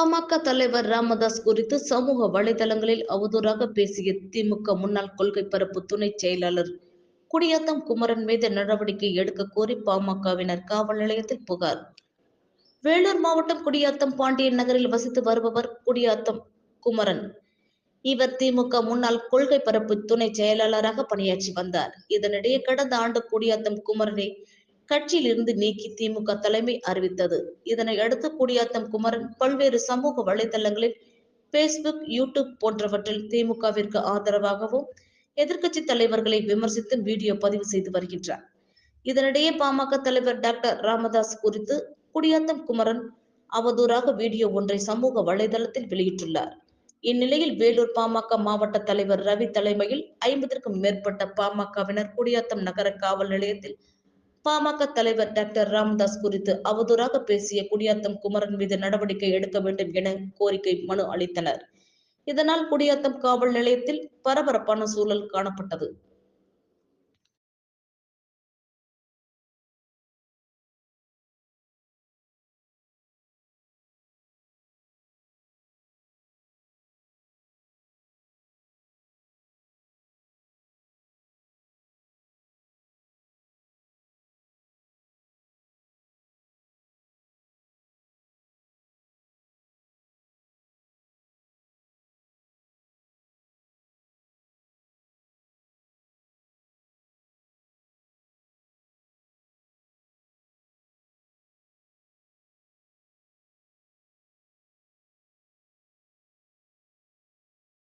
பாமக தலைவர் ராமதாஸ் குறித்து சமூக வலைதளங்களில் அவதூறாக பேசிய திமுக முன்னாள் கொள்கை பரப்பு துணை செயலாளர் குடியாத்தம் குமரன் மீது நடவடிக்கை எடுக்க கோரி பாமகவினர் காவல் நிலையத்தில் புகார். வேலூர் மாவட்டம் குடியாத்தம் பாண்டியன் நகரில் வசித்து வருபவர் குடியாத்தம் குமரன். இவர் திமுக முன்னாள் கொள்கை பரப்பு துணை செயலாளராக பணியாற்றி வந்தார். இதனிடையே கடந்த ஆண்டு குடியாத்தம் குமரனை கட்சியிலிருந்து நீக்கி திமுக தலைமை அறிவித்தது. இதனை அடுத்து குடியாத்தம் குமரன் பல்வேறு சமூக வலைதளங்களில் பேஸ்புக் யூடியூப் போன்றவற்றில் திமுகவிற்கு ஆதரவாகவும் எதிர்க்கட்சி தலைவர்களை விமர்சித்து வீடியோ பதிவு செய்து வருகின்றார். இதனிடையே பாமக தலைவர் டாக்டர் ராமதாஸ் குறித்து குடியாத்தம் குமரன் அவதூறாக வீடியோ ஒன்றை சமூக வலைதளத்தில் வெளியிட்டுள்ளார். இந்நிலையில் வேலூர் பாமக மாவட்ட தலைவர் ரவி தலைமையில் ஐம்பதற்கும் மேற்பட்ட பாமகவினர் குடியாத்தம் நகர காவல் நிலையத்தில் பாமக தலைவர் டாக்டர் ராமதாஸ் குறித்து அவதூறாக பேசிய குடியாத்தம் குமரன் மீது நடவடிக்கை எடுக்க வேண்டும் என கோரிக்கை மனு அளித்தனர். இதனால் குடியாத்தம் காவல் நிலையத்தில் பரபரப்பான சூழல் காணப்பட்டது.